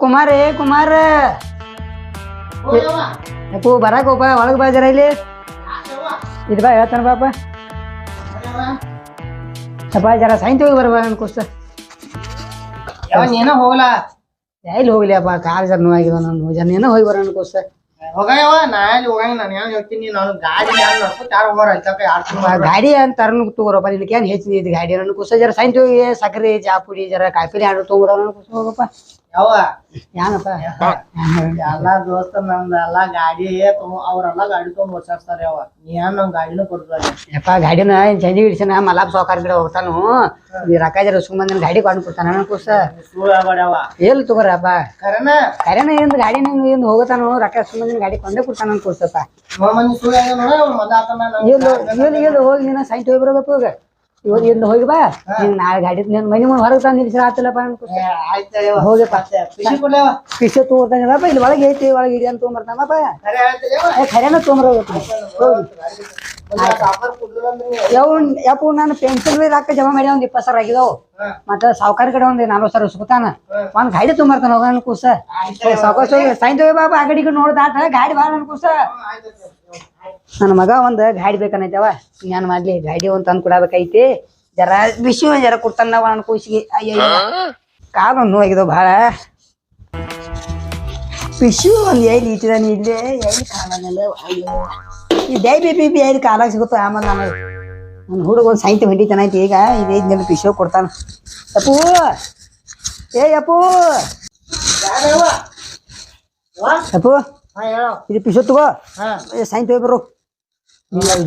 ಅಪ್ಪು ಕುಮಾರ್. ಏ ಕುಮಾರ್ ಅಪ್ಪು ಬರಾಕೋಪ ಒಳಗ್ ಬಾ ಜರ ಇಲ್ಲಿ. ಇದು ಬಾ ಹೇಳ್ತಾನ ಬಾಪ ಅಪ್ಪ ಜರ ಸಾಯಂತಿ ಹೋಗಿ ಬರ್ಬಾ ಅನ್ಕೋಸ್ತ ಯಾವ ನೀನ ಹೋಗಲ್ಲ ಎಲ್ಲಿ ಹೋಗ್ಲಿ ಅಪ್ಪ ಕಾಲ್ ಜರ ನೋವಾಗಿದ ನಾನು ಜನ ಏನೋ ಹೋಗಿ ಬರೋಣ ಅನ್ಕೋಸ್ತ ಹೋಗಯವ ನಾ ಎಲ್ಲಿ ಹೋಗಂಗ ನಾನು ಏನು ಹೇಳ್ತೀನಿ ನಾನು ಗಾಡಿ ಯಾರು ನಡ್ಕೊತ ಯಾರು ಹೋಗೋರ ಅಲ್ತಕ ಯಾರು ಆ ಗಾಡಿ ಅಂತ ತರನು ತಗೋರಪ್ಪ ನಿನಗೆ ಏನ್ ಹೆಚ್ಚಿನ ಇದು ಗಾಡಿ ಅನ್ಕೋಸ್ತ ಜರ ಸಾಯಂತಿ ಹೋಗಿ ಸಕ್ಕರೆ ಚಾ ಪುಡಿ ಜರ ಕಾಫಿ ಆಡು ತಗೋರ ಅನ್ಕೋಸ್ತ ಹೋಗಪ್ಪ. ಯಾವ ಯಾನಪ್ಪ? ಎಲ್ಲಾ ದೋಸ್ತ ನಮ್ದ ಎಲ್ಲಾ ಗಾಡಿ ಅವರೆಲ್ಲ ಗಾಡಿ ತಗೊಂಡ್ ಓಡ್ಸಾಡ್ತಾರ ಯಾವ ಏನ್ ನಮ್ ಗಾಡಿನೂ ಕೊಡ್ತಾರೆ ಯಪ್ಪ ಗಾಡಿನ ಜಂಜಿ ಹಿಡಿಸಿನ ಮಲಾಬ್ ಸಾವುಕಾರ ಗಿಡ ಹೋಗ್ತಾನು. ಈ ರೊಕ್ಕ ಜರ ಸುಮ್ಮನೆ ಗಾಡಿ ಕೊಂಡು ಕೊಡ್ತಾನ ಕೂಸ ಎಲ್ಲಿ ತಗೋರಪ್ಪ? ಕರೆನ? ಕರೆನ ಏನ್ ಗಾಡಿ ನಿಂಗೆ ಏನು ಹೋಗತಾನು ರೊಕ್ಕ ಸುಮ್ಮನೆ ಗಾಡಿ ಕೊಂಡೇ ಕೊಡ್ತಾನ ಎಲ್ಲಿ ಎಲ್ಲಿ ಹೋಗಿ ನೀನು ಸೈಟ್ ಹೋಗಿ ಬರ್ಬೇಕು ಇವತ್ತು ಎಲ್ಲಿ ಹೋಗಿ ಬಾ. ನೀನು ನಾಳೆ ಗಾಡಿ ನಿನ್ನ ಮನೆ ಮುಂದೆ ಹೊರಗೆ ತಂದು ನಿಲ್ಸಿರ ಆತಿಲ್ಲಪ್ಪ. ಹೋಗಪ್ಪ ಪಿಶ ತಗೋತಾನಲ್ಲಪ್ಪ ಇಲ್ಲಿ ಒಳಗೆ ಐತಿ ಒಳಗೆ ಇಡಿ ಅಂತ ತೊಗೊಂಬರ್ತಾನಪ್ಪ ಖರೇನ ಅಂದ್ರೆ ಯಾವ ಯಪ್ಪ ನಾನು ಪೆನ್ಷನ್ ರೊಕ್ಕ ಜಮಾ ಮಾಡಿ ಒಂದು ಇಪ್ಪತ್ತು ಸಾವಿರ ಆಗಿದಾವು. ಮತ್ತೆ ಸಾವುಕಾರ ಕಡೆ ಒಂದು ನಲ್ವತ್ತು ಸಾವಿರ ಸುತ್ತಾನ ಒಂದ್ ಗಾಡಿ ತೊಗೊಂಬರ್ತಾನ ಹೋಗ ಅನ್ಕೂಸ. ಸಾವಕಾಶ ಸಾಯಂತ ಬಾಬಾ ಆ ನೋಡ್ದಾಟ ಗಾಡಿ ಬಾಳ ಅನ್ಕೂಸ. ನನ್ನ ಮಗ ಒಂದು ಗಾಡಿ ಬೇಕನ್ನೈತವ. ನಾನು ಮಾಡ್ಲಿ ಗಾಡಿ ಒಂದ್ ತಂದು ಕೊಡಬೇಕೈತಿ ಜರ ಬಿಸಿ ಒಂದು ಜರ ಕೊಡ್ತಾನವ ನಾವ ನನ್ನ ಕೂಸಿಗೆ ಅಯ್ಯಯ್ಯ ಕಾಲು ನೋವಾಗಿದವ ಭಾಳ. ಪಿಶು ಒಂದ್ ಏನ್ ಇಟ್ಟಿದಾನೆ ಇಲ್ಲೇ ಎಲ್ಲಿ ಕಾಲಲ್ಲ ಅಯ್ಯೋ. ಈ ದೈ ಬಿ ಬಿ ಬಿ ಎಲ್ಲಿ ಕಾಲಾಗ ಸಿಗುತ್ತೋ ಆಮೇಲೆ ನಾನು ನನ್ನ ಹುಡುಗ ಒಂದು ಸಾಹಿತ್ಯ ಹೊಂದಿತಾನೈತಿ ಈಗ ಇದೇ ಜನ ಬಿಸಿ ಕೊಡ್ತಾನ. ಅಪ್ಪು ಏ ಅಪ್ಪು? ಅಪ್ಪು ಇದು ಪಿಶೋ ತಗೋ ಸಾಯಂತ ಬರು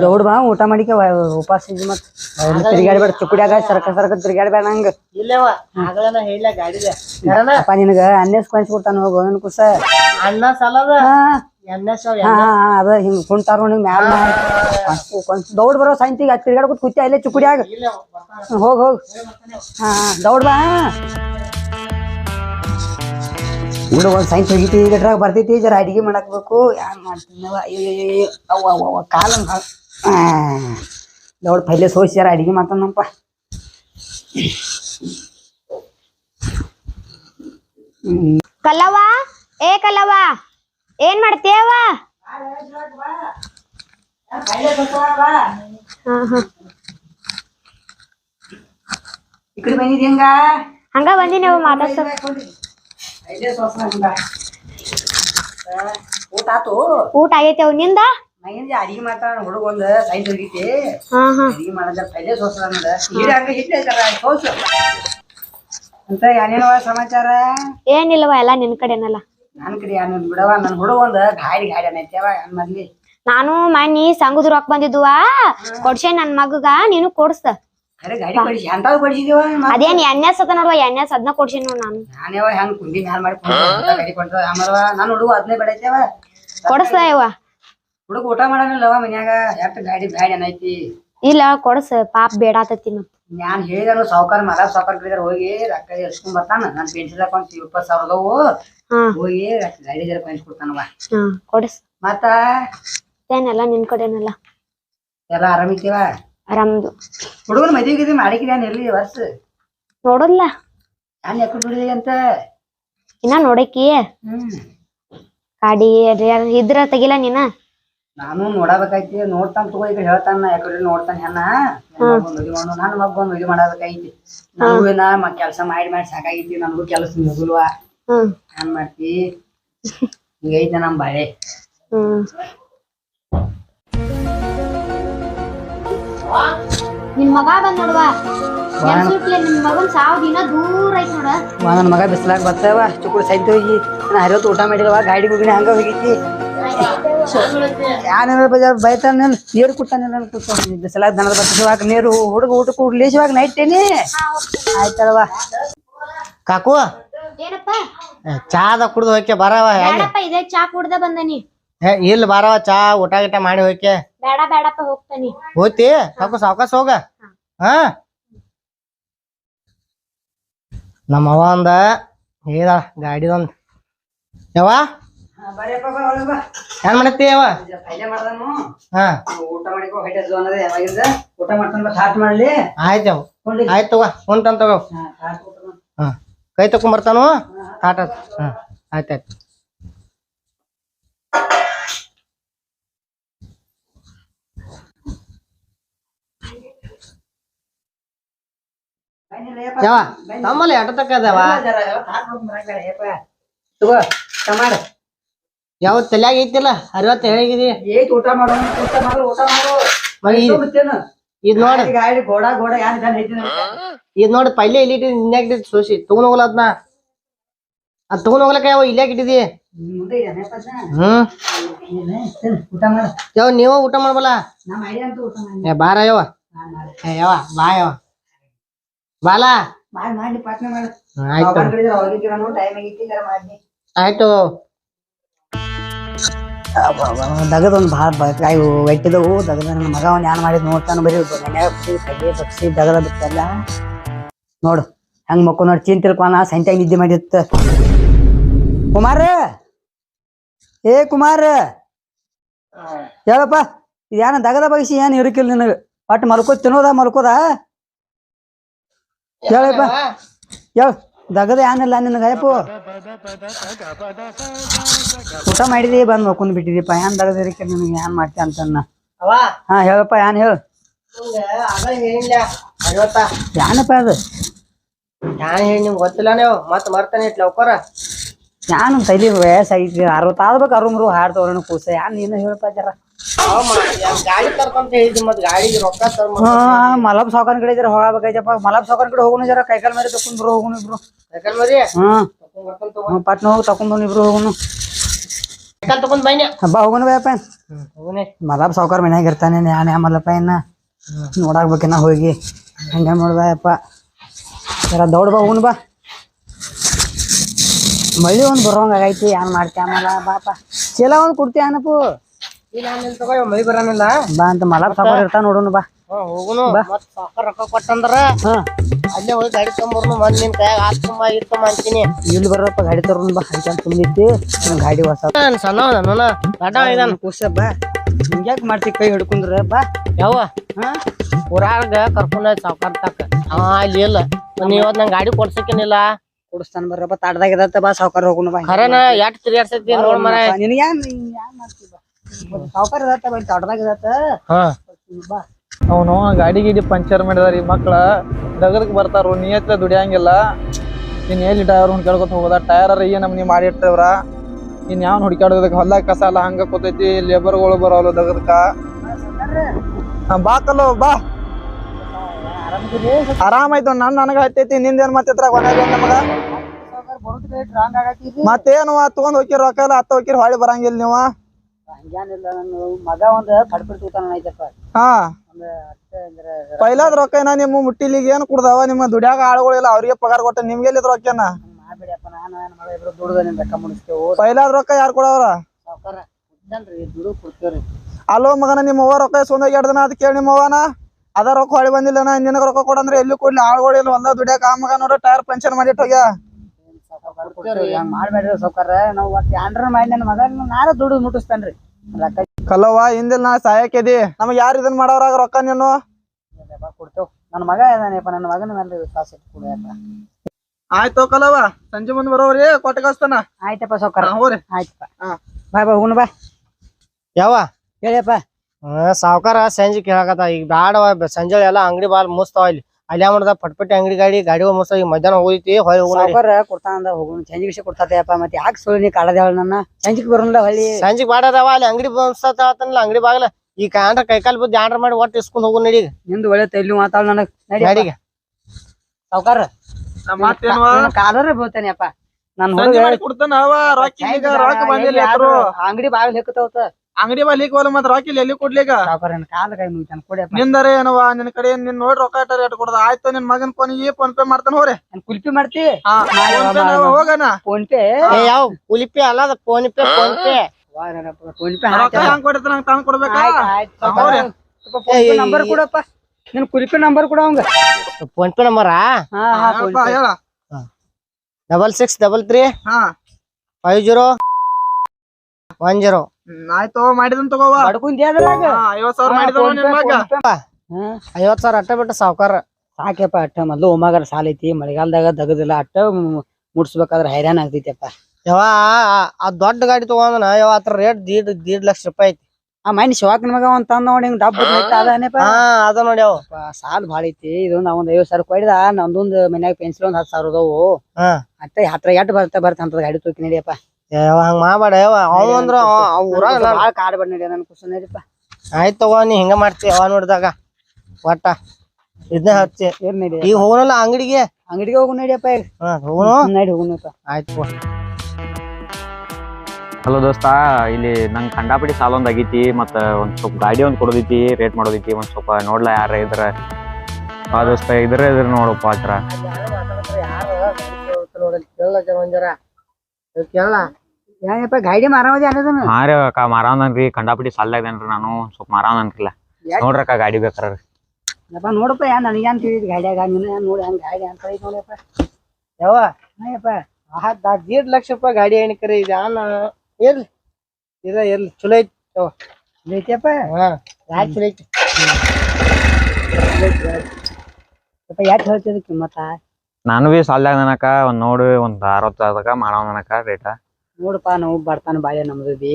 ದೌಡ್ ಬಾ ಊಟ ಮಾಡಿಕೆ ಉಪವಾಸ ಇದ್ದು ಮತ್. ತಿರುಗಾಡ್ಬೇಡ ಚುಕ್ಕುಡ್ಯಾಗ ಸರ್ಕ ಸರ್ಕ ತಿರುಗಾಡ್ಬೇಡ ನಂಗೆ. ಇಲ್ಲವ ಆಗಲನ ಹೇಳಿಲ್ಲ ಗಾಡಿದೆ ಖರೇನ ಅಪ್ಪ ನಿನಗ ಅನ್ನೆಸ್ ಕೊಂಚ ಕೊಡ್ತಾನ ಹೋಗು ಅನ್ಕುಸ ಅನ್ನ ಸಲದ ಅದ? ಹಿಂಗ್ ಕುಂತಾರ ಮ್ಯಾಲ ಕೊಂಚ ದೌಡ್ ಬರೋ ಸಾಯಂತಿಗೆ ತಿರ್ಗಾಡ್ಕೊತ ಕುತ್ತಿ ಅಲ್ಲೇ ಚುಕ್ಕಡಿಯಾಗ ಇಲ್ಲ ಬರ್ತಾನ. ಹೋಗ್ ಹೋಗ್. ಹಾ, ದೌಡ್ ಬಾ. ಹುಡುಗ ಒಂದ್ ಸೈನ್ಸ್ ಹೋಗಿತಿ ಇದ್ರಾಗ ಬರ್ತೈತಿ ಜರ ಅಡಿಗೆ ಮಾಡಾಕ್ಬೇಕು ಯಾರು ಮಾಡ್ತೀನವ ಕಾಲ ನೋಡಿ ಪೈಲೆ ಸೋಸಿ ಜರ ಅಡಿಗೆ ಮಾಡ್ತಾನಪ್ಪ ಕಲ್ಲವ್ವ? ಏ ಕಲ್ಲವ್ವ ಏನ್ ಮಾಡ್ತೀಯವ ಹೆಂಗ? ಬಂದಿನೇವ ಮಾತಾಡ್ಸ. ಊಟ ಆತು ಊಟ ಆಗೈತೆ ಅವನಿಂದ ನಂಗಿಂದ ಅಡಿಗೆ ಮಾಡ್ತಾನ ಹುಡುಗ ಒಂದ್ ಸೈನ್ಸ್ ಹೋಗಿತಿ ಅಡಿಗೆ ಪೈಲೆ ಸೋಸ ಅನ್ನದ ಹಿಡಿ ಹಂಗ ಹಿಟ್ಟೆ ಐತಲ್ಲ ಸೋಸು. ಅಂತ ಏನೇನವ ಸಮಾಚಾರ? ಏನಿಲ್ಲವ ಎಲ್ಲ ನಿನ್ ಕಡೆನಲ್ಲ. ನನ್ ಕಡೆ ಏನು ಬಿಡವ ನನ್ ಹುಡುಗ ಒಂದ್ ಗಾಡಿ ಗಾಡಿ ಏನ್ ಮಾಡ್ಲಿ ನಾನು ಮನ್ನಿ ಸಂಗುದ್ ರೊಕ್ಕ ಬಂದಿದ್ವಾ ಕೊಡ್ಸೆ ನನ್ ಮಗಗ ನೀನು ಕೊಡ್ಸ. ಅದೇನ್ ಎಣ್ಣೆ ಸತನಲ್ವ ಎಣ್ಣೆ ಸದ್ನ ಕೊಡ್ಸೇನು ನಾನು. ನಾನೇವ ಹೆಂಗ್ ಕುಂಡಿ ಮ್ಯಾಲ ಮಾಡಿ ಗಾಡಿ ಕೊಟ್ರ ಆಮೇಲೆ ನಾನು ಹುಡುಗ ಅದನ್ನೇ ಬೆಳೈತೇವ ಕೊಡ್ಸ ಯವ್ವ? ಹುಡುಗ ಊಟ ಮಾಡಾನಿಲ್ಲವ ಮನ್ಯಾಗ ಎಷ್ಟ್ ಗಾಡಿ ಗಾಡಿ ಏನೈತಿ ಇಲ್ಲ ಕೊಡಸ ಪಾಪ ಮತ್ ನಾನ್ ಹೇಳಿದನು ಸಾವುಕಾರ ಮಗ ಸಾವುಕಾರ ಹೋಗಿ ರೊಕ್ಕ ಎರ್ಸ್ಕೊಂಡ್ ಬರ್ತಾನ. ನನ್ ಪೆನ್ಸಿಲ್ ಹಾಕೊಂಡ್ ಇಪ್ಪತ್ ಸಾವಿರ ಅದಾವು. ಹೋಗಿ ಗಾಡಿ ಜರ ಪೆನ್ಸ್ ಕೊಡ್ತಾನವ ಕೊಡ್ಸ. ಮತ್ತ? ಏನೆಲ್ಲ ನಿನ್ ಕಡೆನಲ್ಲ? ಎಲ್ಲ ಆರಾಮಿದ್ದೀವ? ಆರಾಮ್ದು. ಹುಡುಗನ ಮದ್ವಿ ಗಿದ್ವಿ ಮಾಡಿಕಿದ್ಯಾನ ಇರ್ಲಿ ವರ್ಷ? ನೋಡಲ್ಲ. ನಾನು ಯಾಕೆ ಬಿಡಿದೆ ಅಂತ? ಇನ್ನ ನೋಡಕಿ. ಹ್ಮ್. ಗಾಡಿ ಇದ್ರ ತೆಗಿಲ್ಲ ನೀನ? ನಾನು ನೋಡಬೇಕೈತಿ ನೋಡ್ತಾನ ತಗೋ ಈಗ ಹೇಳ್ತಾನ ಯಾಕಂದ್ರೆ ನೋಡ್ತಾನ ಹೆಣ್ಣ. ನನ್ನ ಮಗ ಒಂದ್ ಮದುವೆ ಮಾಡಬೇಕೈತಿ ನನಗೂ ನಾ ಕೆಲಸ ಮಾಡಿ ಮಾಡಿ ಸಾಕಾಗೈತಿ ನನಗೂ ಕೆಲಸ ಮುಗಿಲ್ವಾ ಏನ್ ಮಾಡ್ತಿ? ಹಿಂಗೈತೆ ನಮ್ ಬಾಳೆ. ಹ್ಮ್. ನಿನ್ ಮಗ ಬಂದ್ ನೋಡುವ? ನೆನ್ಸುಟ್ಲೆ ನಿನ್ ಮಗನ್ ಸಾವ್ ದಿನ ದೂರ ಐತ್ ನೋಡ. ವಾ ನನ್ನ ಮಗ ಬಿಸ್ಲಾಗ ಬರ್ತಾವ ಚುಕ್ಕುಡು ಸೈತ್ ಹೋಗಿ ಹರಿವತ್ತು ಊಟ ಮಾಡಿಲ್ವಾ ಗಾಡಿ ಹೋಗಿನ ಹಂಗ ಹೋಗಿತಿ. ಯಾನೇನ ಬಜಾರ್ ಬೈತಾನ ನೀರು ಕುಟ್ಟಾನ ನನ್ ದನ ಬಿಸಲಾಗ ದನದ ನೀರು ಹುಡುಗ ಊಟಕ್ಕೆ ಉಡ್ಲೇಸುವಾಗ ನೈಟೇನಿ ಆಯ್ತಲ್ವ ಕಾಕು ಏನಪ್ಪ? ಚಾದ ಕುಡ್ದು ಹೋಗಿ ಬರವ ಹೆಂಗ ಬೇಡಪ್ಪ ಇದೇ ಚಾ ಕುಡ್ದ ಬಂದನಿ. ಇಲ್ಲ ಬರವ ಚಾ ಊಟ ಗಿಟ ಮಾಡಿ ಹೋಯ್ಕೆ ಬೇಡ ಬೇಡಪ್ಪ ಹೋಗ್ತಾನಿ. ಹೋಯ್ತಿ ಕಾಕು ಸಾವ್ಕಾಸ್ ಹೋಗ. ಹಾ? ನಮ್ಮ ಅವ ಒಂದ. ಹೇಳ ಗಾಡಿದೊಂದ್ ಯಾವ ಏನ್ ಮಾಡತ್ತಿ ಯಾವ ಹಾ. ಆಯ್ತು ಆಯ್ತು ತಗೋ ಉಂಟಂತ ತಗೋ. ಹಾ, ಹಾ. ಕೈ ತಕೊಂಡ್ ಬರ್ತಾನು? ಆಟ ಹಾ. ಆಯ್ತಾಯ್ತು ಯಾವ ತಮ್ಮಲ್ಲಿ ಎಟ ತಕ್ಕದವ ತಗೋ ಯಾವ ತಲ್ಯಾಗ ಐತಿಲ್ಲ? ಅರವತ್ತು ಹೇಳಿಗಿದಿ ಏಟ್ ಊಟ ಮಾಡು ಊಟ ಮಾಡು ಮಗ ಇದು ನೋಡಿ. ಗಾಡಿ ಗಾಡಿ ಗೋಡ ಗೋಡ ಯಾನ್ ಜನ ಐತಿ ಇದ್ ನೋಡಿ ಪೈಲೆ ಇಲ್ಲಿ ಇಟ್ಟಿದ್ ಇನ್ಯಾಕ್ ಇಟ್ಟಿದ್ ಸೋಸಿ. ತಗೊಂಡ್ ಹೋಗಲ್ಲ ಅದ್ನ. ಅದ್ ತಗೊಂಡ್ ಹೋಗ್ಲಕ್ಕ ಯಾವ ಇಲ್ಯಾಕ್ ಇಟ್ಟಿದಿ ಹ್ಮ್. ಯಾವ ನೀವ ಊಟ ಮಾಡ್ಬಲ್ಲ ಬಾರ ಯಾವ. ಯಾವ ಬಾ ಯಾವ. ಬಾಲ. ಮಾಡಿ ಮಾಡಿ ಪಾಟ್ನೆ ಮಾಡು. ಆಯ್ತು. ಟೈಮ್ ಆಗೈತಿ ಮಾಡಿ ಆಯ್ತು. ದಗದೊಂದು ಭಾಳ ಕಾಯಿ ಒಟ್ಟಿದವು ದಗದ ನನ್ನ ಮಗ ಅವ್ನು ಯಾನ್ ಮಾಡಿದ್ ನೋಡ್ತಾನ ಬರೀ ಮನ್ಯಾಗ ಕಡ್ಡಿ ಬಗ್ಸಿ ದಗದ ಬಿಟ್ಟಲ್ಲ ನೋಡು ಹಂಗ ಮಕ್ಕ ನೋಡಿ ಚಿಂತ ತಿಳ್ಕೊನ ಸಂತ್ಯಾಗ ನಿದ್ದೆ ಮಾಡಿತ್ತ. ಕುಮಾರ! ಏ ಕುಮಾರ! ಹೇಳಪ್ಪ ಇದೇನ ದಗದ ಬಗ್ಸಿ ಏನ್ ಇರಕಿಲ್ಲ ನಿನಗ? ಒಟ್ಟು ಮಲ್ಕೋದ್ ತಿನ್ನೋದ ಮಲ್ಕೋದ? ಹೇಳಪ್ಪ ಹೇಳ ದಗದ ಏನಿಲ್ಲ ನಿನಗೆ? ಅಯ್ಯಪ್ಪ. ಊಟ ಮಾಡಿದಿ ಬಂದ್ ಮಕ್ಕೊಂಡ್ ಬಿಟ್ಟಿದೀಪ. ಏನ್ ದಗದ ಇರಕಿಲ್ಲ ನಿನಗೆ ಏನ್ ಮಾಡ್ತಿ ಅವ? ಹಾ ಹೇಳಪ್ಪ ಏನ್ ಹೇಳು. ಏನಪ್ಪ ಅದು ಯಾನ್ ಹೇಳಿ ನಿಮ್ಗೆ ಗೊತ್ತಿಲ್ಲ ನೀವು? ಮತ್ತೆ ಮರ್ತಾನೆ ಇಟ್ಲ ಅವಕರ? ಯಾನ್ ತಲಿ ವಯಸ್ಸಾಗಿತ್ತು ಅರವತ್ತಾದ್ಬೇಕು ಅರುಮ್ರು ಹಾಡ್ ತಗೋಣ ಕೂಸ. ಯಾನ್ ನೀನು ಹೇಳಪ್ಪ ಜರ? ಗಾಡಿ ತರ್ಕಂತ ಹೇಳಿದ್ವಿ ಮತ್ ಗಾಡಿಗೆ ರೊಕ್ಕ ತರ್ ಹಾ ಮಲಬ್ ಸಾವ್ಕಾರ್ ಕಡೆ ಜರ ಹೋಗಬೇಕಾಯ್ತಪ್ಪ ಮಲಬ್ ಸಾವ್ಕಾರ್ ಕಡೆ ಹೋಗೋಣ ಜರ ಕೈಕಾಲ್ ಮೇಲೆ ತಕೊಂಡ್ ಬರೋ ಹೋಗೋಣ ಇಬ್ರು. ಸೈಕಲ್ ಮರಿ ಹ್ಮ್ ತಕೊಂಡ್ ಬರ್ತಾನ ತಗೋ. ಹ್ಮ್, ಪಟ್ನ ಹೋಗಿ ತಕೊಂಡ್ ಇಬ್ರು ಹೋಗೋಣ ಸೈಕಲ್ ತಕೊಂಡ್ ಬೈನೆ ಹಬ್ಬ ಹೋಗೋಣ ಬೇಯಪ್ಪ ಹೋಗುನೆ. ಮಲಬ್ ಸಾವ್ಕಾರ್ ಮನ್ಯಾಗ ಇರ್ತಾನೆ ಯಾನ್ ಯಾ ಮಲ್ಲಪ್ಪ ಇನ್ನ. ನೋಡಾಕ್ಬೇಕಿನ್ನ ಹೋಗಿ. ಹಂಗ ನೋಡ್ದಪ್ಪ ಜರ ದೌಡ್ ಬಾ ಹೋಗೋಣ ಬಾ. ಮಳಿ ಒಂದ್ ಬರೋಂಗ ಆಗೈತಿ. ಏನ್ ಮಾಡ್ತಿ ಆಮೇಲೆ ಬಾಪ. ಚೀಲ ಒಂದ್ ಕೊಡ್ತಿ ಏನಪ್ಪು ಬಾ ಅಂತ ನೋಡೋಣ ಬಾ. ಹಾ ಹೋಗುನು. ಮತ್ ರೊಕ್ಕ ಕೊಟ್ಟಂದ್ರ ಹಾ. ಅಲ್ಲೇ ಹೋಗಿ ಗಾಡಿ ತಗೊಂಬರ್ನು ಮಂದ್ ನಿನ್ ಕೈಯಾಗ ಅಂತೀನಿ. ಇಲ್ಲಿ ಬರಪ್ಪ ಗಾಡಿ ಬಾ ಅಂತ ತುಂಬಿತ್ತು ನನ್ ಗಾಡಿ ಹೊಸ ನಾನ್ ಸಣ್ಣವ ನಾನು ದೊಡ್ಡ ಇದಾನ. ಕೂಸ ಬಾ. ಹಿಂಗ್ಯಾಕ್ ಮಾಡ್ತಿ ಕೈ ಹಿಡ್ಕೊಂಡ್ರ ಬಾ. ಯಾವ ಹಾ. ಊರಾಗ ಕರ್ಕೊಂಡ ಸಾವ್ಕಾರ ತಕ. ಅವ ಅಲ್ಲಿ ಇಲ್ಲ. ನೀವ್ ಇವತ್ ನಂಗ್ ಗಾಡಿ ಕೊಡ್ಸಕೇನಿಲ್ಲ ಕೊಡಿಸ್ತಾನ ಬರ್ರಪ್ಪ ತಾಡ್ದಾಗ ಬಾ ಸಾವ್ಕಾರ ಹೋಗುಣ ಬಾ. ಖರೇನ ಎಟ್ ತಿರ್ಗಾಡ್ಸತಿ ನೋಡ್ ಮರ ನಿನಗೆ ಯಾನ್ ಯಾನ್ ಮಾಡ್ತಿ ಬಾ. ಸಾವ್ಕಾರ ಹಾ. ಬಾ. ಅವನು ಗಾಡಿ ಗಿಡಿ ಪಂಚರ್ ಮಾಡಿದಾರ ಈ ಮಕ್ಳ. ಡಗರ್ಕ್ ಬರ್ತಾರು ಹತ್ರ ದುಡಿಯಂಗಿಲ್ಲ. ಇನ್ ಎಲ್ಲಿ ಟೈರ್ ಅವ್ನು ಕೇಳ್ಕೊತ ಹೋಗೋದ? ಟೈರ್ ಏನ್ ನಮ್ನಿ ಮಾಡಿಟ್ಟವ್ರ ಇನ್ ಯಾವ್ ಹುಡುಕಾಡೋದಕ್ಕೆ ಹೊಲ್ದಾಗ ಕಸ ಎಲ್ಲ ಹಂಗ ಕೂತೈತಿ ಲೇಬರ್ಗಳು ಬರೋಲ್ಲ ದಗದಕ್ಕ? ಬಾ ಕಲ್ಲೋ ಬಾ. ಆರಾಮಾಯ್ತು ನನ್ ನನಗ ಹತ್ತೈತಿ ನಿಂದೇನ್ ಏನ್ ಮತ್ತೆ ನಮಗ? ಮತ್ತೇನು ತಗೊಂಡ್ ಹೋಗಿರ್ ರೊಕ್ಕ ಎಲ್ಲ ಹತ್ತ ಹೋಗಿರ್ ಹೊಳಿ ಬರಂಗಿಲ್ಲ ನೀವು? ಹಂಗೇನಿಲ್ಲ ನನ್ನ ಮಗ ಒಂದ್ ಕಡ್ಬಿಡ್ ತೂತಾನ ಐತಪ್ಪ. ಹಾ. ಒಂದ್ ಅಷ್ಟೇ ಅಂದ್ರೆ ಪೈಲಾದ್ ರೊಕ್ಕ ಏನ ನಿಮ್ಮ ಮುಟ್ಟಿಲಿಗೆ ಏನ್ ಕುಡ್ದಾವ? ನಿಮ್ಮ ದುಡಿಯಾಗ ಆಳುಗಳಿಲ್ಲ ಅವ್ರಿಗೆ ಪಗಾರ ಕೊಟ್ಟ ನಿಮ್ಗೆ ಎಲ್ಲಿದ್ ರೊಕ್ಕನ ಮಾಡ್ಬಿಡಿಯಪ್ಪ ನಾನು ನನ್ನ ಮಗ ಇಬ್ರು ದುಡ್ದ ನಿಮ್ ಲೆಕ್ಕ ಮುಡಿಸ್ತೇವೆ ಪೈಲಾದ್ ರೊಕ್ಕ ಯಾರು ಕೊಡವ್ರ? ಸಾವ್ಕಾರ ಕುಡ್ತಾನ್ರಿ ದುಡ್ಡು ಕೊಡ್ತೇವ್ರಿ. ಅಲ್ಲೋ ಮಗನ ನಿಮ್ಮ ಅವ್ವ ರೊಕ್ಕ ಇಸ್ಕೊಂಡೋಗಿ ಎರಡ್ ದಿನ ಅದ್ ಕೇಳಿ ನಿಮ್ಮ ಅವ್ವನ? ಅದ ರೊಕ್ಕ ಹೊಳಿ ಬಂದಿಲ್ಲ ನಾ ನಿನಗ ರೊಕ್ಕ ಕೊಡಂದ್ರೆ ಎಲ್ಲಿ ಕೊಡ್ಲಿ? ಆಳುಗಳಿಲ್ಲ ಒಂದ ದುಡಿಯಾಕ ಆ ಮಗ ನೋಡ್ರಿ ಟೈರ್ ಪಂಚರ್ ಮಾಡಿಟ್ ಹೋಗ್ಯ? ಹಂಗ ಮಾಡ್ಬೇಡ್ರಿ ಸಾವ್ಕಾರ ನಾವು ಒಟ್ಟು ಯಾಂಡ್ರ ಮಾಡಿ ನನ್ನ ಮಗ ನಾನೇ ದುಡ್ಡು ಮುಟ್ಟಿಸ್ತಾನ್ರಿ. ರೊಕ್ಕ ಕಲ್ಲವ್ವ ಹಿಂದಿಲ್ ನಾ ಸಾಯಕೇದಿ ನಮಗ್ ಯಾರು ಇದನ್ ಮಾಡೋರಾಗ ರೊಕ್ಕ ನೀನು? ಕೊಡ್ತೇವ್. ನನ್ನ ಮಗ ಇದಾನೆಪ್ಪ ನನ್ನ ಮಗನ ಮೇಲೆ ವಿಶ್ವಾಸ ಇಟ್ಟು ಕೊಡಿಯಪ್ಪ ಆಯ್ತು ಕಲವ ಸಂಜೆ ಮುಂದ್ ಬರೋರಿ ಕೊಟ್ಟ ಕಸ್ತಾನ ಆಯ್ತಪ್ಪ ಸೌಕರ್ ಹೋರಿ. ಆಯ್ತಪ್ಪ. ಬಾಯ್ ಬಾ ಹುಣ್ಣ ಬಾ. ಯಾವ ಹೇಳಿಯಪ್ಪ ಸಾವುಕಾರ ಸಂಜೆ ಕೇಳಕತ್ತ. ಈಗ ಬ್ಯಾಡವ ಬ- ಸಂಜೆ ಎಲ್ಲ ಅಂಗಡಿ ಬಾಲ್ ಮುಸ್ತಾವ ಇಲ್ಲಿ. ಅಲ್ಲಿ ಮಾಡ್ದ ಪಟ್ಪಟ್ಟಿ ಅಂಗಡಿ ಗಾಡಿ ಗಾಡಿ ಮುಸ್ತಾವ ಈಗ ಮಧ್ಯಾಹ್ನ ಹೋಗೈತಿ ಹೊಯ್ ಹೋಗೋಣ ಸಾವ್ಕಾರ ಕೊಡ್ತಾನ ಹೋಗೋಣ ಚಂಜಿ ವಿಷಯ ಕೊಡ್ತಾತೆಯಪ್ಪ ಮತ್ತೆ ಯಾಕೆ ಸುಳ್ಳು ನೀ ಹೇಳ ನನ್ನ? ಚಂಜಿಗೆ ಬರೋಲ್ಲ ಹೊಳ್ಳಿ. ಸಂಜಿಕ್ ಬಾಡದವ ಅಲ್ಲಿ ಅಂಗಡಿ ಬಂದ್ಸತ್ತಲ್ಲ ಅಂಗಡಿ ಬಾಗಲ. ಈ ಕಾಂಡ್ರ ಕೈಕಾಲ್ ಬುದ್ಧಿ ಆರ್ಡರ್ ಮಾಡಿ ಒಟ್ಟು ಇಸ್ಕೊಂಡ್ ಹೋಗು ನಡಿ ನಿಂದು ಒಳ್ಳೆ ತೈಲಿ ಮಾತಾಡ ನನಗ್. ನಡಿ ಗಾಡಿಗೆ ಸಾವ್ಕಾರ. ಕಾಲರೇ ಬೀಳ್ತೇನೆಪ್ಪ ನನ್ನ ಸಂಜೆ ಮಾಡಿ ಕೊಡ್ತಾನ ಅವ ರೊಕ್ಕ ಈಗ ರೊಕ್ಕ ಬಂದಿಲ್ಲ ಎತ್ರು ಅಂಗಡಿ ಬಾಗಿಲು ಹೆಕ್ಕತಾವತ್ತ ಅಂಗಡಿ ಬಾಲ್ ಹೋಗಲ್ಲ ಮತ್ತ ರಾಕಿಲ್ ಎಲ್ಲಿ ಕೊಡ್ಲಿಗ ಸಾವ್ಕಾರ ನನ್ನ ಕಾಲ ಕೈ ಮುಗಿತಾನ ಕೊಡಿಯಪ್ಪ ನಿಂದರ ಏನವ ನಿನ್ ಕಡೆ ನಿನ್ ನೋಡಿ ರೊಕ್ಕ ಇಟ್ಟಾರ ಎಟ್ ಕೊಡದ ಆಯ್ತು ನಿನ್ ಮಗನ್ ಫೋನಿಗೆ ಫೋನ್ ಪೇ ಮಾಡ್ತಾನ ಹೋರಿ ನಾನು ಕುಲ್ಪಿ ಮಾಡ್ತಿ? ಹೋಗಣ. PhonePe? ಏ ಯಾವ ಕುಲ್ಪಿ ಅಲ್ಲ ಅದ PhonePe PhonePe. PhonePe ರೊಕ್ಕ ಹೆಂಗ್ ಕೊಡ್ತಾನ ಹಂಗ್ ತಂದ್ ಕೊಡ್ಬೇಕಾ? ನಂಬರ್ ಕೊಡಪ್ಪ ನಿನ್ ಕುಲ್ಪಿ ನಂಬರ್ ಕೊಡ ಅವಂಗ. ಫೋನ್ ಪೇ ನಂಬರಾ ಹಾ ಹಾ phone ಹೇಳಪ್ಪ, ಹೇಳ. ಡಬಲ್ ಸಿಕ್ಸ್ ಡಬಲ್ ತ್ರೀ ಹಾ. ಫೈವ್ ಜೀರೋ ಒನ್ ಜೀರೋ ಆಯ್ತು ಮಾಡಿದನ್ ತಗೋವ ಅದ್ರಾಗ? ಐವತ್ ಸಾವಿರ ಮಾಡಿದವ ನಿನ್ ಮಗ. ಹ್ಮ್ ಐವತ್ ಸಾವಿರ ಅಟ್ಟ ಬಿಟ್ಟ ಸಾವ್ಕಾರ. ಸಾಕ್ಯಪ್ಪ ಅಟ್ಟ ಮೊದ್ಲು ಒಮ್ಮಗಾರ ಸಾಲ ಐತಿ ಮಳೆಗಾಲದಾಗ ದಗದಿಲ್ಲ ಅಟ್ಟ ಮುಡ್ಸ್ಬೇಕಾದ್ರೆ ಮುಟ್ಸ್ಬೇಕಾದ್ರ ಹೈರಾಣ ಆಗ್ತೈತಿಯಪ್ಪ. ಯಾವ ಆ ದೊಡ್ಡ ಗಾಡಿ ತಗೊಂಡ್ನ ಯಾವ ಅದ್ರ ರೇಟ್ ದೀಡ್ ದೀಡ್ ಲಕ್ಷ ರೂಪಾಯಿ ಐತಿ. ಆ ಮೈನ್ ಶಿವಾಕನ ಮಗ ಒಂದ್ ತಂದ ನೋಡಿ ಹಿಂಗ್ ಡಬ್ಬ ಅದಾನೇಪ. ಹಾ ಅದ ನೋಡಿ ಅವ ಸಾಲ ಭಾಳ ಐತಿ ಇದೊಂದ್ ಒಂದ್ ಐವತ್ ಸಾವಿರ ಕೊಡಿದ ನಂದೊಂದ್ ಮನ್ಯಾಗ ಪೆನ್ಸಿಲ್ ಒಂದ್ ಹತ್ತು ಸಾವಿರ ಅದಾವು. ಹಾ. ಅಟ್ಟ ಹತ್ರ ಎಟ್ ಬರ್ತಾ ಬರ್ತಾ ಅಂತ ಗಾಡಿ ತೂಕಿ ನಡಿಯಪ್ಪ ಯಾವ ಹಂಗ ಮಾಡಬೇಡ ಅವಂದ್ರ ಅವ ಅಂದ್ರ ಅವ- ಅವ್ ಊರಾಗ ನಾನು- ಭಾಳ ಕಾಡ್ ಬಡ್ ನಡಿಯ ನನ್ ಕುಸ ಆಯ್ತ್ ತಗೋ ನೀ ಹಿಂಗ ಮಾಡ್ತಿ ಅವ ನೋಡಿದಾಗ. ಒಟ್ಟ. ಇದನ್ನ ಹಚ್ಚಿ ಏನ್ ನಡಿ. ಈಗ ಹೋಗೋಣಲ್ಲ ಅಂಗಡಿಗೆ? ಅಂಗಡಿಗೆ ಹೋಗು ನಡಿಯಪ್ಪ ಈಗ. ಹಾ ಹೋಗೋಣ ನಡಿ ಹೋಗುನಪ್ಪ ಆಯ್ತು ಹಲೋ ದೋಸ್ತ ಇಲ್ಲಿ ನಂಗೆ ಕಂಡಾಪಡಿ ಸಾಲ ಒಂದ್ ಆಗೈತಿ ಮತ್ತ ಒಂದ್ ಸ್ವಲ್ಪ ಗಾಡಿ ಒಂದ್ ಕೊಡೋದೈತಿ ರೇಟ್ ಮಾಡೋದೈತಿ ಒಂದ್ ಸ್ವಲ್ಪ ನೋಡ್ಲಾ ಯಾರ ಇದ್ರ. ಆ ದೋಸ್ತ ಇದ್ರ ಇದ್ರ ನೋಡಪ್ಪ ಹತ್ರ ಕೇಳ ಏನಪ್ಪ ಗಾಡಿ ಮಾರಾಮದಿ ಅನ್ನೋದನ್ನ ಹಾ ರೀ ಅಕ್ಕ ಮಾರಾವನ್ರಿ ಕಂಡಾಪಟ್ಟಿ ಸಾಲ್ದಾಗ್ದೇನ್ರಿ ನಾನು ಸ್ವಲ್ಪ ಮಾರಾವನ್ರಿಲ್ಲ ನೋಡ್ರಕ್ಕ ಗಾಡಿ ಬೇಕಾರ ಯಪ್ಪ ನೋಡಪ್ಪ ಯಾ ನನಗೇನ್ ತಿಳಿದ್ ಗಾಡಿಯಾಗ? ನೀನು ಏನ್ ನೋಡಿ ಹಂಗ ಗಾಡಿ ಅಂತ ಐತಿ ನೋಡಪ್ಪ ಯಾವ ಹಾಯಪ್ಪ ದೀಡ್ ಲಕ್ಷ ರೂಪಾಯಿ ಗಾಡಿ ಎಣಿಕರಿ ಜಾನ ಇರ್ಲಿ. ಇದ ಇರ್ಲಿ. ಚಲೋ ಐತಿ ಐತಿಯಪ್ಪ ಹಾ. ಚಲೋ ಐತಿ? ಯಪ್ಪ ಯಾಕೆ ಹೇಳ್ತಿದ್ದಕ್ಕೆ ಕಿಮ್ಮತ್ತ? ನಾನು ಬಿ ಸಾಲ್ದಾಗ ನನಕ ಒಂದ್ ನೋಡಿ ಒಂದ್ ಅರವತ್ತು ಅದಕ್ಕ ಮಾರಾವ ನನಕ ರೇಟ ನೋಡಪ್ಪ ನಾವು ಬರ್ತಾನ ಬಾಯ ನಮ್ದು ಬಿ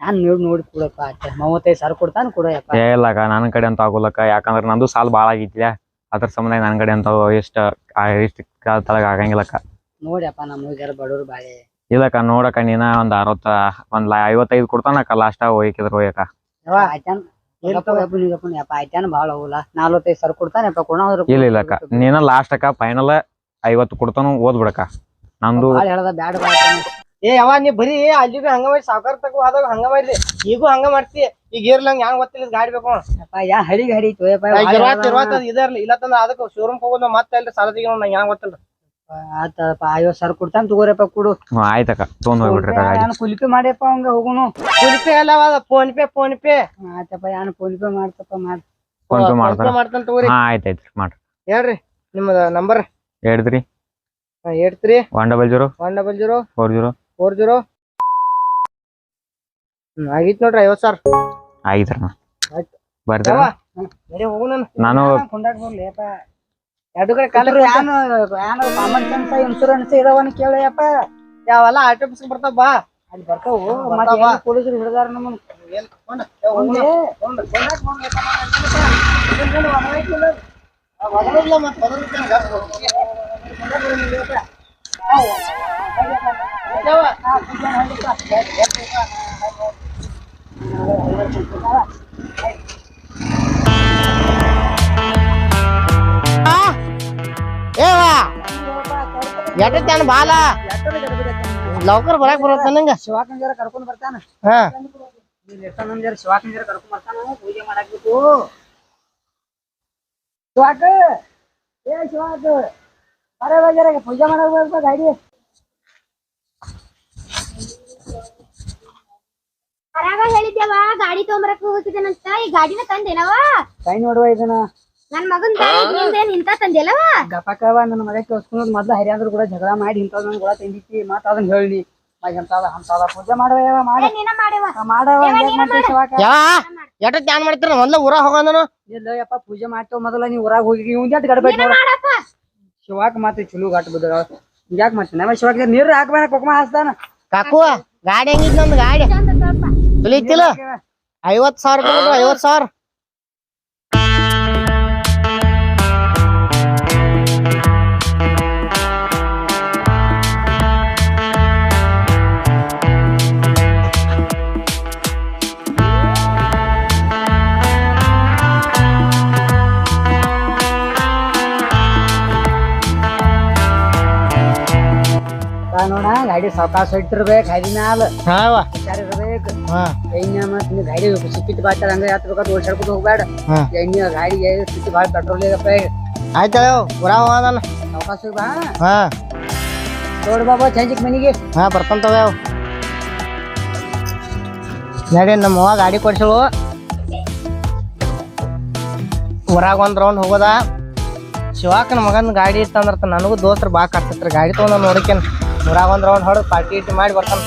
ನಾನ್ ನೋಡಿ ನೋಡಿ ಕೊಡಪ್ಪ ಮೂವತ್ತೈದು ಸಾವಿರ ಕೊಡ್ತಾನ ಕೊಡಯಪ್ಪ ಏ ಇಲ್ಲಕ ನನ್ನ ಕಡೆ ಅಂತ ಆಗೋಲಕ್ಕ. ಯಾಕಂದ್ರ ನಂದು ಸಾಲ ಭಾಳ ಆಗಿದ್ಯಾ ಅದ್ರ ಸಂಬಂಧ ನನ್ನ ಕಡೆ ಅಂತ ಇಷ್ಟ ಇಷ್ಟ ತಳಗ ಆಗಂಗಿಲ್ಲಕ್ಕ ನೋಡ್ಯಪ್ಪ ನಮ್ಗೆ ಜರ ಬಡವ್ರು ಬಾಳೆ. ಇಲ್ಲಕ್ಕ ನೋಡಕ್ಕ ನೀನ ಒಂದ್ ಅರವತ್ತ ಒಂದ್ ಲಾ- ಐವತ್ತೈದು ಕೊಡ್ತಾನಕ್ಕ ಲಾಸ್ಟ್ ಹೋಯ್ಕಿದ್ರ ಹೋಯಕ್ಕ ಆಯ್ತಾನ? ಯಪ್ಪ ಆಯ್ತಾನ ಭಾಳ ಹೋಗಲ್ಲ. ನಲ್ವತ್ತೈದು ಸಾವಿರ ಕೊಡ್ತಾನಪ್ಪ ಇಲ್ಲ ಇಲ್ಲಕ್ಕ ನೀನ ಲಾಸ್ಟ್ ಅಕ್ಕ ಫೈನಲ್ ಐವತ್ತು ಕೊಡ್ತಾನು ಓದ್ಬಿಡಕ ನಂದು ಭಾಳ ಹೇಳ್ದ ಬ್ಯಾಡ ಏ ಯಾವ ನೀ ಬರೀ ಅಲ್ಲಿ ಬಿ ಹಂಗ ಮಾಡಿ ಸಾವುಕಾರ ತಗೋ ಆದಾಗ ಹಂಗ ಮಾಡಿ ಈಗೂ ಹಂಗ ಮಾಡ್ತಿ. ಈಗ ಇರ್ಲಂಗ ಹೆಂಗ್ ಗೊತ್ತಿಲ್ಲ ಗಾಡಿ ಬೇಕು. ಯಪ್ಪ ಯಾ ಹಳಿಗೆ ಗಾಡಿ ತೊಯಪ್ಪ ಇರ್ವಾತ್ ಇರ್ವಾತ್ ಇದರ್ಲಿ ಇಲ್ಲ ತಂದ್ರ ಅದಕ್ಕೆ ಶೋರೂಮ್ ಹೋಗೋದು ಮತ್ತೆ ಅಲ್ಲಿ ಸಾಲ ತೆಗಿಯೋಣ ನಂಗೆ ಹೆಂಗ್ ಗೊತ್ತಿಲ್ಲ. ಆತಪ್ಪ ಐವತ್ ಸಾವಿರ ಕೊಡ್ತಾನ ತಗೋರಪ್ಪ ಕೊಡು. ಹ್ಮ್, ಆಯ್ತಕ್ಕ ತೊಗೊಂಡ್ ಹೋಗ್ಬಿಡ್ರಿ ಅಕ್ಕ ಗಾಡಿ. ನಾನು ಕುಲಿಪಿ ಮಾಡ್ಯಪ್ಪ ಹಂಗ ಹೋಗುನು? ಫೋನ್ ಪೇ ಅಲ್ಲ ಫೋನ್ ಪೇ ಫೋನ್ ಪೇ. ಆಯ್ತಪ್ಪ ಯಾನು ಫೋನ್ ಪೇ ಮಾಡ್ತಪ್ಪ ಮಾಡ್. ಫೋನ್ ಪೇ ಮಾಡ್ತಾನ ಮಾಡ್ತಾನ ತಗೋರಿ. ಹಾ ಆಯ್ತಾಯ್ತ್ರಿ ಮಾಡ್ರಿ. ಹೇಳ್ರಿ ನಿಮ್ಮದ ನಂಬರ್ ಹೇಳಿದ್ರಿ eight three one double zero one double zero four zero four zero ಹ್ಮ್ ಆಗಿತ್ ನೋಡ್ರಿ ಐವತ್ ಸಾವಿರ ಆಯ್ತು. ನಡಿ ಹೋಗು ನಾನು ಎರಡು ಕಡೆ ಕಾಲ ಯಾನು ಯಾನು ಕಾಮನ್ ಸೆನ್ಸ್ ಇನ್ಶೂರೆನ್ಸ್ ಇದಾವನ್ ಕೇಳಯಪ್ಪ ಯಾವೆಲ್ಲ ಆಟೋ ಬಸ್ ಬರ್ತಾವ ಬಾ ಅಲ್ಲಿ ಬರ್ತಾವು ಬರ್ತಾವ. ಮತ್ತೆ ಪೊಲೀಸರು ಹಿಡಿದಾರ ನಮ್ಮನ್ನ ಏವಾ ಎಟ್ಟತ್ತಾನ ಬಾಲ ಲೌಕರ್ ಬರಾಕ್ ಬರತ್ತ ನಂಗ ಶಿವಾಕಂಜರ ಜರ ಕರ್ಕೊಂಡ್ ಬರ್ತಾನ. ಹಾ. ಶಿವಾಕಂಜರ ಕರ್ಕೊಂಡ್ ಬರ್ತಾನ? ಪೂಜೆ ಮಾಡಾಕ್ಬೇಕು ಶಿವಾಕ ಏ ಶಿವಾಕ ಬರೇ ಬಾ ಜರ ಪೂಜೆ ಮಾಡಕ್ ಗಾಡಿ. ಅರಾಗ ಹೇಳಿದ್ಯವ ಗಾಡಿ ತಗೊಂಬರಕ್ ಹೋಗಿದ್ದೇನಂತ ಈ ಗಾಡಿನ ತಂದೇನವ ಕೈ ನೋಡುವ ಇದನ್ನ. ನನ್ ಮಗನ್ ಏನ್ ಇಂತ ತಂದೇಲವ ಗಪಕವ ನನ್ನ ಮಗ ಕೇಳಿಸ್ಕೊಂಡ್ ಮೊದ್ಲ ಹರಿಯಾದ್ರು ಕೂಡ ಜಗಳ ಮಾಡಿ ಇಂಥದ್ ನನ್ ಕೂಡ ತಂದಿತ್ತಿ ಮತ್ತ ಅದನ್ನ ಹೇಳಿ ಎಂತಾದ ಅಂತದ ಪೂಜೆ ಮಾಡುವ ಮಾಡಿ. ನೀನ ಮಾಡವ. ಮಾಡವ ಯಾವ ಎಟ್ಟತ್ ಏನ್ ಮಾಡ್ತೀರ? ಮೊದ್ಲ ಊರಾಗ ಹೋಗೋದನು. ಇಲ್ಲ ಯಪ್ಪ ಪೂಜೆ ಮಾಡ್ತೇವ ಮೊದಲ. ನೀ ಊರಾಗ ಹೋಗಿ ಇವ್ ಜಟ್ ಗಡ್ಬೇಕ್ ನೋಡ. ಮಾಡಪ್ಪ. ಶಿವಾಕ್ ಮಾತ್ರ ಚಲೋ ಗಾಟ್ ಬಿದ್ರ ಹಿಂಗ್ಯಾಕ್ ಮಾಡ್ತೀನಿ ನಮ್ಮ ಶಿವಾಕ ನೀರ್ ಹಾಕ್ಬೇಡ ಕುಕ್ಮ ಹಾಸ್ತಾನ ಕಾಕು ಗಾಡಿ ಹೆಂಗಿದ್ ನಮ್ದು ಗಾಡಿ? ಚಲೋ ಐತಿಲ್ಲ ಐವತ್ ಸಾವಿರ ಐವತ್ ಸಾವಿರ. ನೋಡ ಗಾಡಿ ಸಾವಕಾಶ ಇಟ್ಟಿರ್ಬೇಕು ಹೈದಿ ಮ್ಯಾಲ ಹಾವ ಇರ್ಬೇಕು. ಹಾ. ಎಣ್ಣೆ ಮತ್ ನೀ ಗಾಡಿ ಸಿಕ್ಕಿಟ್ ಬಾತಾರ ಹಂಗ ಹತ್ಬೇಕಾದ್ ಓಡ್ಸಾಡ್ಕೊತ ಹೋಗ್ಬೇಡ. ಹಾ. ಎಣ್ಣೆ ಗಾಡಿಗೆ ಸಿಕ್ಕಿ ಭಾಳ ಪೆಟ್ರೋಲ್ ಇದಪ್ಪ ಆಯ್ತಲ್ಲ ಹೋಗೋದನ ಸಾವಕಾಶ ಬಾ. ಹಾ. ನೋಡ್ ಬಾಬಾ ಚಂಜಿಕ್ ಮನಿಗೆ. ಹಾ ಬರ್ತಂತವ ಯಾವ ನಡಿ ನಮ್ಮ ಅವ್ವ ಗಾಡಿ ಕೊಡ್ಸಳು. ಊರಾಗ ಒಂದು ರೌಂಡ್ ಹೋಗೋದ. ಶಿವಾಕನ ಮಗನ ಗಾಡಿ ಇತ್ತಂದ್ರ ನನಗೂ ದೋಸ್ತ್ರ ಬಾ ಕಾಡ್ತಿರ್ತಾರೆ ಗಾಡಿ ತಗೊಂಡ್ ನೋಡಕೇನ್. ಊರಾಗ ಒಂದ್ ರೌಂಡ್ ಹೊಡೆದು ಪಾರ್ಟಿ ಇಟ್ಟು ಮಾಡಿ ಬರ್ತಾನ.